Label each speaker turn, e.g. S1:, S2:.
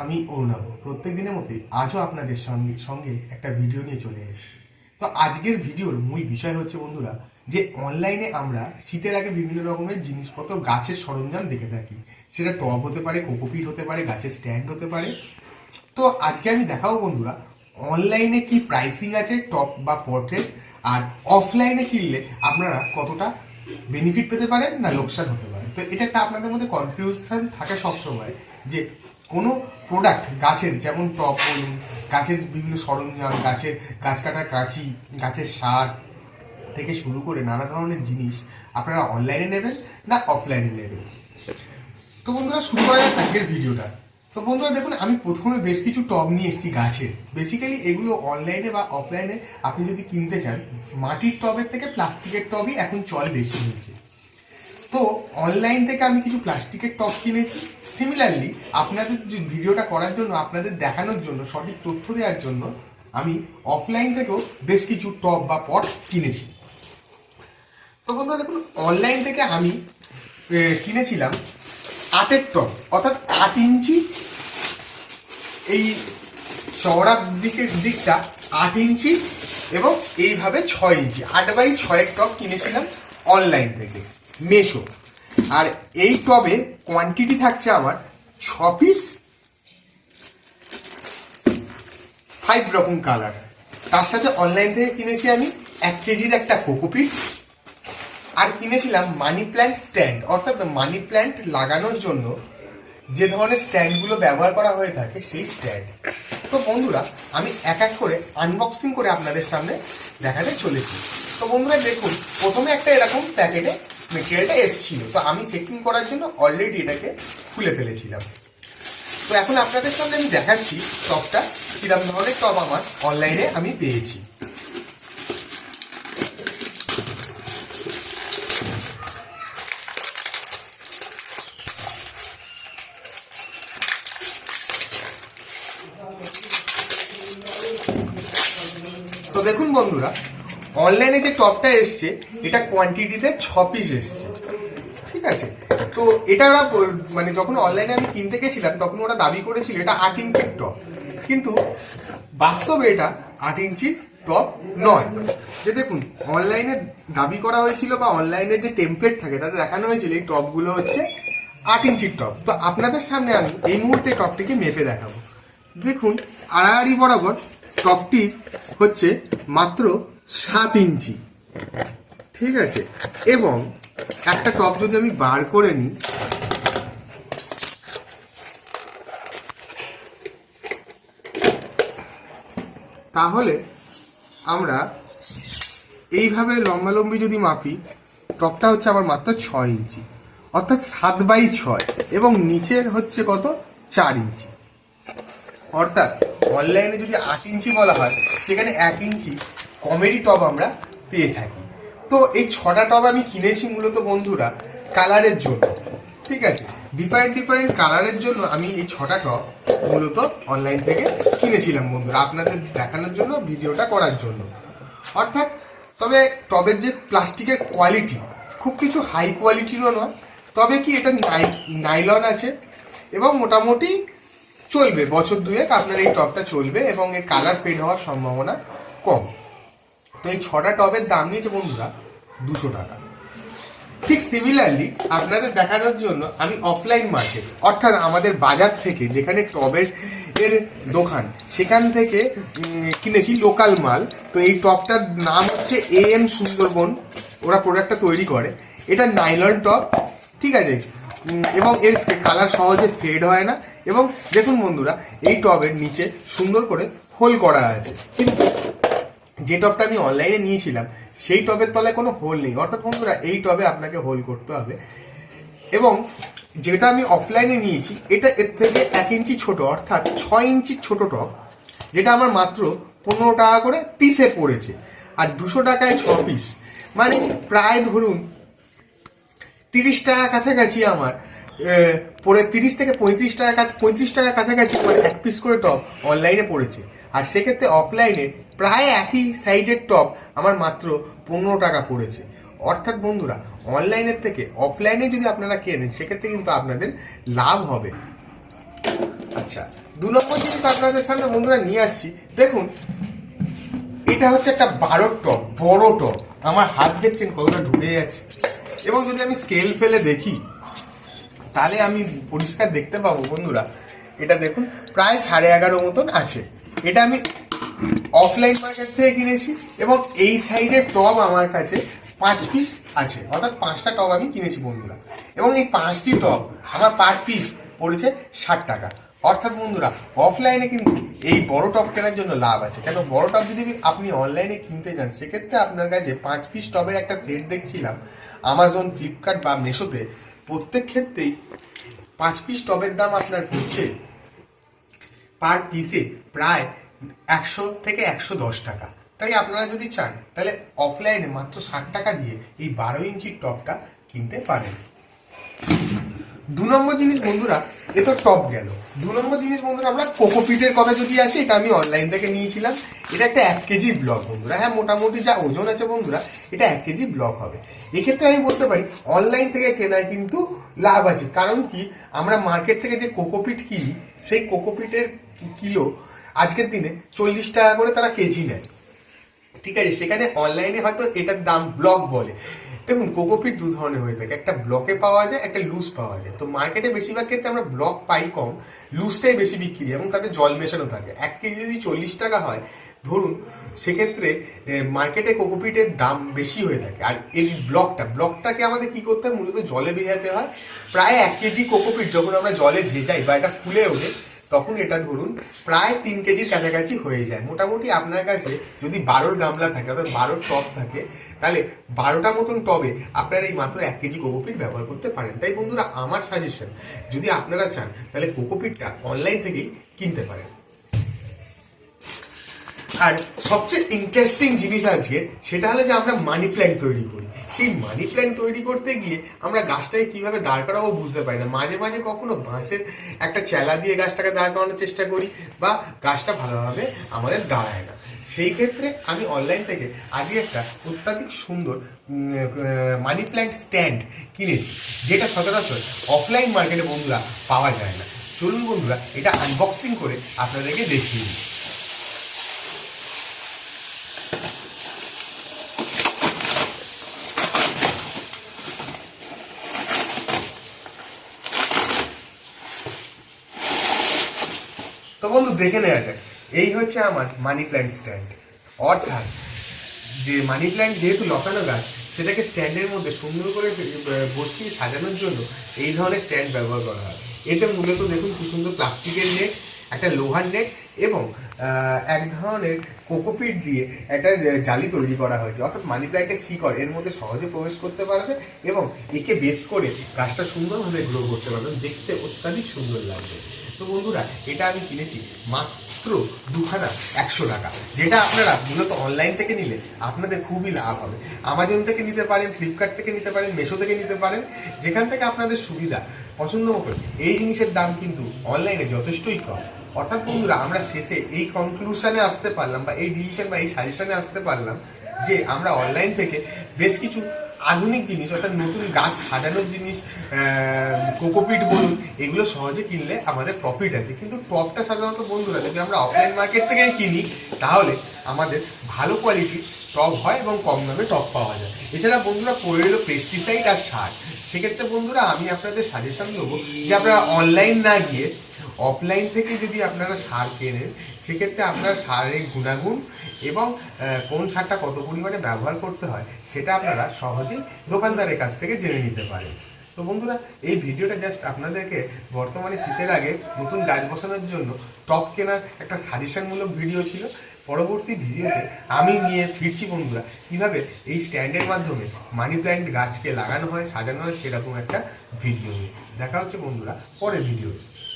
S1: আমি অরুণাব। প্রত্যেক দিনের মতোই আজও আপনাদের সঙ্গে সঙ্গে একটা ভিডিও নিয়ে চলে এসেছি। তো আজকের ভিডিওর মূল বিষয় হচ্ছে বন্ধুরা যে অনলাইনে আমরা শীতের আগে বিভিন্ন রকমের জিনিসপত্র গাছের সরঞ্জাম দেখে থাকি। সেটা টব হতে পারে কোকোপিট হতে পারে, গাছের স্ট্যান্ড হতে পারে। তো আজকে আমি দেখাবো বন্ধুরা অনলাইনে কি প্রাইসিং আছে টপ বা পোর্ট্রেট আর অফলাইনে কিনলে আপনারা কতটা বেনিফিট পেতে পারেন না লোকসান হতে পারে? তো এটা একটা আপনাদের মধ্যে কনফিউশন থাকে সবসময় যে কোনো প্রোডাক্ট গাছের, যেমন টপ গাছের বিভিন্ন সরঞ্জাম, গাছের, গাছ কাটার কাঁচি, গাছের সার থেকে শুরু করে নানা ধরনের জিনিস আপনারা অনলাইনে নেবেন না অফলাইনে নেবেন। তো বন্ধুরা, শুরু করা যাক আজকের ভিডিওটা তো বন্ধুরা, দেখুন, আমি প্রথমে বেশ কিছু টব নিয়ে এসেছি গাছের বেসিক্যালি এগুলো অনলাইনে বা অফলাইনে আপনি যদি কিনতে চান, মাটির টবের থেকে প্লাস্টিকের টবই এখন চল বেশি হয়েছে। তো অনলাইন থেকে আমি কিছু প্লাস্টিকের টব কিনেছি। সিমিলারলি আপনাদের যে ভিডিওটা করার জন্য, আপনাদের দেখানোর জন্য, সঠিক তথ্য দেওয়ার জন্য, আমি অফলাইন থেকেও বেশ কিছু টব বা পট কিনেছি। তো বন্ধুরা, দেখুন অনলাইন থেকে আমি কিনেছিলাম আটের টপ অর্থাৎ আট ইঞ্চি। এই চওড়ার দিকের দিকটা আট ইঞ্চি এবং এইভাবে ছয় ইঞ্চি। আট বাই ছয়ের টপ কিনেছিলাম অনলাইন থেকে। মেশো। আর এই টবে কোয়ান্টিটি থাকছে আমার ছ পিস ফাইভ রকম কালার তার সাথে অনলাইন থেকে কিনেছি আমি এক কেজির একটা কোকোপিট আর কিনেছিলাম মানি প্ল্যান্ট স্ট্যান্ড অর্থাৎ মানি প্ল্যান্ট লাগানোর জন্য যে ধরনের স্ট্যান্ডগুলো ব্যবহার করা হয়ে থাকে, সেই স্ট্যান্ড তো বন্ধুরা, আমি এক এক করে আনবক্সিং করে আপনাদের সামনে দেখাতে চলেছি। তো বন্ধুরা, দেখুন, প্রথমে একটা এরকম প্যাকেটে মেটেরিয়ালটা এসেছিল তো আমি চেকিং করার জন্য অলরেডি এটাকে খুলে ফেলেছিলাম। তো এখন আপনাদের সামনে আমি দেখাচ্ছি টপটা কিরম ধরনের টপ আমার অনলাইনে আমি পেয়েছি। তো দেখুন বন্ধুরা অনলাইনে যে টপটা এসছে, এটা কোয়ান্টিটিতে ছ পিস এসছে। ঠিক আছে? তো এটা ওরা মানে যখন অনলাইনে আমি কিনতে গেছিলাম, তখন ওরা দাবি করেছিল এটা আট ইঞ্চির টপ কিন্তু বাস্তবে এটা আট ইঞ্চির টপ নয়। যে দেখুন অনলাইনে দাবি করা হয়েছিল বা অনলাইনে যে টেমপ্লেট থাকে, তাতে দেখানো হয়েছিল এই টপগুলো হচ্ছে আট ইঞ্চির টপ তো আপনাদের সামনে আমি এই মুহূর্তে টপটিকে মেপে দেখাবো। দেখুন, আড়াআড়ি বরাবর টপটি হচ্ছে মাত্র সাত ইঞ্চি। ঠিক আছে? এবং একটা টপ যদি আমি বার করে নিই, তাহলে আমরা এইভাবে লম্বালম্বি যদি মাপি, টপটা হচ্ছে আমার মাত্র ছয় ইঞ্চি। অর্থাৎ সাত বাই ছয়। এবং নিচের হচ্ছে কত? চার ইঞ্চি। অর্থাৎ অনলাইনে যদি আট ইঞ্চি বলা হয়, সেখানে এক ইঞ্চি কমেডি টপ আমরা পেয়ে থাকি। তো এই ছটা টপ আমি কিনেছি মূলত বন্ধুরা কালারের জন্য, ঠিক আছে? ডিফারেন্ট ডিফারেন্ট কালারের জন্য আমি এই ছটা টপ মূলত অনলাইন থেকে কিনেছিলাম বন্ধুরা, আপনাদের দেখানোর জন্য, ভিডিওটা করার জন্য। অর্থাৎ, তবে টবের যে প্লাস্টিকের কোয়ালিটি খুব কিছু হাই কোয়ালিটিরও নয়, তবে কি এটা নাই নাইলন আছে এবং মোটামুটি চলবে, বছর দুয়েক আপনার এই টপটা চলবে এবং এর কালার ফেড হওয়ার সম্ভাবনা কম। তো এই ছটা টবের দাম নিয়েছে বন্ধুরা দুশো টাকা। ঠিক সিমিলারলি আপনাদের দেখানোর জন্য আমি অফলাইন মার্কেট অর্থাৎ আমাদের বাজার থেকে যেখানে টবের এর দোকান, সেখান থেকে কিনেছি লোকাল মাল। তো এই টপটার নাম হচ্ছে এ এম সুন্দরবন, ওরা প্রোডাক্টটা তৈরি করে। এটা নাইলন টপ ঠিক আছে? এবং এর কালার সহজে ফেড হয় না। এবং দেখুন বন্ধুরা, এই টবের নিচে সুন্দর করে হোল করা আছে। কিন্তু যে টবটা আমি অনলাইনে নিয়েছিলাম, সেই টবের তলায় কোনো হোল নেই। অর্থাৎ বন্ধুরা, এই টবে আপনাকে হোল করতে হবে। এবং যেটা আমি অফলাইনে নিয়েছি, এটা এর থেকে এক ইঞ্চি ছোট, অর্থাৎ ছয় ইঞ্চির ছোট টব, যেটা আমার মাত্র পনেরো টাকা করে পিসে পড়েছে। আর দুশো টাকায় ছ পিস মানে প্রায় ধরুন তিরিশ টাকা কাছাকাছি আমার পড়ে তিরিশ থেকে পঁয়ত্রিশ টাকা কাছে, পঁয়ত্রিশ টাকার কাছাকাছি মানে এক পিস করে টপ অনলাইনে পড়েছে। আর সেক্ষেত্রে অফলাইনে প্রায় একই সাইজের টপ আমার মাত্র পনেরো টাকা পড়েছে। অর্থাৎ বন্ধুরা, অনলাইনের থেকে অফলাইনে যদি আপনারা কেনেন, সেক্ষেত্রে কিন্তু আপনাদের লাভ হবে। আচ্ছা দু নম্বর জিনিস আপনাদের সামনে বন্ধুরা নিয়ে আসছি। দেখুন, এটা হচ্ছে একটা বারো টপ, বড় টপ। আমার হাত দেখছেন কতটা ঢুকে যাচ্ছে। এবং যদি আমি স্কেল ফেলে দেখি, তাহলে আমি পরিষ্কার দেখতে পাবো বন্ধুরা। এটা দেখুন, প্রায় সাড়ে এগারো মতন আছে। এটা আমি অফলাইন মার্কেট থেকে কিনেছি এবং এই সাইজের টব আমার কাছে পাঁচ পিস আছে। অর্থাৎ পাঁচটা টব আমি কিনেছি বন্ধুরা। এবং এই পাঁচটি টব আমার পার পিস পড়েছে ষাট টাকা। অর্থাৎ বন্ধুরা অফলাইনে কিন্তু এই বড় টব কেনার জন্য লাভ আছে। কেন? বড় টপ যদি আপনি অনলাইনে কিনতে যান, সেক্ষেত্রে আপনার কাছে পাঁচ পিস টবের একটা সেট দেখছিলাম। আমাজন ফ্লিপকার্ট বা মেশোতে প্রত্যেক ক্ষেত্রেই পাঁচ পিস টবের দাম আপনার পড়ছে পার পিসে প্রায় একশো থেকে একশো দশ টাকা। তাই আপনারা যদি চান, তাহলে অফলাইনে মাত্র ষাট টাকা দিয়ে এই বারো ইঞ্চির টপটা কিনতে পারেন। দু নম্বর জিনিস বন্ধুরা, এ তো টপ গেল। দু নম্বর জিনিস বন্ধুরা, আমরা কোকোপিটের কথা যদি আসি, এটা আমি অনলাইন থেকে নিয়েছিলাম। এটা একটা এক কেজি ব্লক বন্ধুরা। হ্যাঁ মোটামুটি যা ওজন আছে বন্ধুরা, এটা এক কেজি ব্লক হবে। এক্ষেত্রে আমি বলতে পারি অনলাইন থেকে কেনায় কিন্তু লাভ আছে। কারণ কি, আমরা মার্কেট থেকে যে কোকোপিট কিনি, সেই কোকোপিটের কিলো আজকের দিনে চল্লিশ টাকা করে তারা কেজি নেয়। ঠিক আছে? সেখানে অনলাইনে হয়তো এটার দাম ব্লক বলে। দেখুন কোকোপিট দু ধরনের হয়ে থাকে। একটা ব্লকে পাওয়া যায়, একটা লুজ পাওয়া যায়। তো মার্কেটে বেশিরভাগ ক্ষেত্রে আমরা ব্লক পাই কম লুজটাই বেশি বিক্রি এবং তাতে জল মেশানো থাকে। এক কেজি যদি চল্লিশ টাকা হয়, ধরুন, সেক্ষেত্রে মার্কেটে কোকোপিটের দাম বেশি হয়ে থাকে। আর এই ব্লকটা ব্লকটাকে আমাদের কি করতে হয়? মূলত জলে ভেজাতে হয়। প্রায় এক কেজি কোকোপিট যখন আমরা জলে ভেজাই বা এটা ফুলে ওঠে তখন এটা ধরুন প্রায় তিন কেজির কাছাকাছি হয়ে যায়। মোটামুটি আপনার কাছে যদি বারোর গামলা থাকে, অর্থাৎ বারোর টব থাকে, তাহলে বারোটা মতন টবে আপনারা এই মাত্র এক কেজি কোকোপিট ব্যবহার করতে পারেন। তাই বন্ধুরা, আমার সাজেশন যদি আপনারা চান, তাহলে কোকোপিটটা অনলাইন থেকেই কিনতে পারেন। আর সবচেয়ে ইন্টারেস্টিং জিনিস আছে সেটা হলো যে আমরা মানি প্ল্যান্ট তৈরি করি। সেই মানি প্ল্যান্ট তৈরি করতে গিয়ে আমরা গাছটাকে কীভাবে দাঁড় করাবো বুঝতে পারি না। মাঝে মাঝে কখনো বাঁশের একটা চেলা দিয়ে গাছটাকে দাঁড় করানোর চেষ্টা করি বা গাছটা ভালোভাবে আমাদের দাঁড়ায় না। সেই ক্ষেত্রে আমি অনলাইন থেকে আজকে একটা অত্যাধিক সুন্দর মানি প্ল্যান্ট স্ট্যান্ড কিনেছি, যেটা সচরাচর অফলাইন মার্কেটে বন্ধুরা পাওয়া যায় না। চলুন বন্ধুরা, এটা আনবক্সিং করে আপনাদেরকে দেখিয়ে দিই। তো বন্ধু, দেখে নেওয়া যাক। এই হচ্ছে আমার মানি প্ল্যান্ট স্ট্যান্ড অর্থাৎ যে মানি প্ল্যান্ট যেহেতু লতানো গাছ, সেটাকে স্ট্যান্ডের মধ্যে সুন্দর করে বসিয়ে সাজানোর জন্য এই ধরনের স্ট্যান্ড ব্যবহার করা হয়। এতে মূলত দেখুন কি সুন্দর প্লাস্টিকের নেট একটা লোহার নেট এবং এক ধরনের কোকোপিট দিয়ে একটা জালি তৈরি করা হয়েছে। অর্থাৎ মানি প্ল্যান্টের শিকড়, এর মধ্যে সহজে প্রবেশ করতে পারবে এবং একে বেস করে গাছটা সুন্দরভাবে গ্রো করতে পারবে। দেখতে অত্যাধিক সুন্দর লাগবে। তো বন্ধুরা, এটা আমি কিনেছি মাত্র দুখানা, একশো টাকা। যেটা আপনারা মূলত অনলাইন থেকে নিলে আপনাদের খুবই লাভ হবে। আমাজন থেকে নিতে পারেন ফ্লিপকার্ট থেকে নিতে পারেন মেশো থেকে নিতে পারেন, যেখান থেকে আপনাদের সুবিধা পছন্দ মতো। এই জিনিসের দাম কিন্তু অনলাইনে যথেষ্টই কম। অর্থাৎ বন্ধুরা, আমরা শেষে এই কনক্লুশনে আসতে পারলাম বা এই ডিসিশন বা এই সাজেশনে আসতে পারলাম যে আমরা অনলাইন থেকে বেশ কিছু আধুনিক জিনিস, অর্থাৎ নতুন গাছ সাজানোর জিনিস কোকোপিট বলুন, এগুলো সহজে কিনলে আমাদের প্রফিট আছে। কিন্তু টপটা সাধারণত বন্ধুরা, যদি আমরা অফলাইন মার্কেট থেকেই কিনি, তাহলে আমাদের ভালো কোয়ালিটির টপ হয় এবং কম দামে টপ পাওয়া যায়। এছাড়া বন্ধুরা, পড়ে এলো পেস্টিসাইড আর সার। সেক্ষেত্রে বন্ধুরা, আমি আপনাদের সাজেশন দেবো যে আপনারা অনলাইন না গিয়ে অফলাইন থেকে যদি আপনারা সার কেনেন সেক্ষেত্রে আপনার সারের গুণাগুণ এবং কোন সারটা কত পরিমাণে ব্যবহার করতে হয় সেটা আপনারা সহজেই দোকানদারের কাছ থেকে জেনে নিতে পারেন। তো বন্ধুরা, এই ভিডিওটা জাস্ট আপনাদেরকে বর্তমানে শীতের আগে নতুন গাছ বসানোর জন্য টপ কেনার একটা সাজেশনমূলক ভিডিও ছিল। পরবর্তী ভিডিওতে আমি নিয়ে ফিরছি বন্ধুরা, কীভাবে এই স্ট্যান্ডের মাধ্যমে মানি প্ল্যান্ট গাছকে লাগানো হয়, সাজানো হয় সেরকম একটা ভিডিও নিয়ে। দেখা হচ্ছে বন্ধুরা, পরের ভিডিওতে।